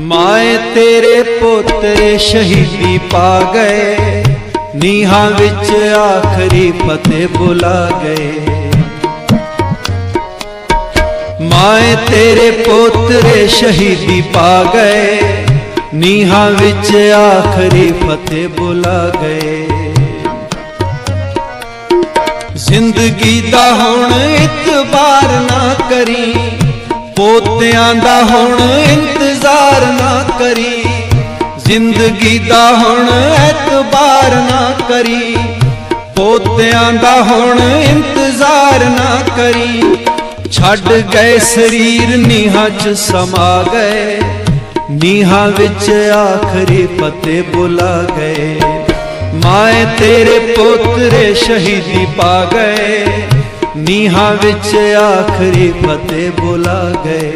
ਮਾਏ ਤੇਰੇ ਪੋਤਰੇ ਸ਼ਹੀਦੀ ਪਾ ਗਏ। ਨੀਹਾਂ ਵਿੱਚ ਆਖਰੀ ਫਤਿਹ ਬੁਲਾ ਗਏ। ਮਾਏ ਤੇਰੇ ਪੋਤਰੇ ਸ਼ਹੀਦੀ ਪਾ ਗਏ। ਨੀਹਾਂ ਵਿੱਚ ਆਖਰੀ ਫਤਿਹ ਬੁਲਾ ਗਏ। ਜ਼ਿੰਦਗੀ ਦਾ ਹੁਣ ਇਤਬਾਰ ਨਾ ਕਰੀ। ਪੋਤਿਆਂ ਦਾ ਹੁਣ ਇੰਤਜ਼ਾਰ ਨਾ ਕਰੀ, ਜ਼ਿੰਦਗੀ ਦਾ ਹੁਣ ਐਤਬਾਰ ਨਾ ਕਰੀ, ਪੋਤਿਆਂ ਦਾ ਹੁਣ ਇੰਤਜ਼ਾਰ ਨਾ ਕਰੀ। ਛੱਡ ਗਏ ਸਰੀਰ ਨੀਹਾਂ 'ਚ ਸਮਾ ਗਏ, ਨੀਹਾਂ ਵਿੱਚ ਆਖਰੀ ਫਤਿਹ ਬੁਲਾ ਗਏ। ਮਾਏ ਤੇਰੇ ਪੋਤਰੇ ਸ਼ਹੀਦੀ ਪਾ ਗਏ, ਨੀਹਾਂ ਵਿੱਚ ਆਖਰੀ ਫਤਿਹ ਬੁਲਾ ਗਏ।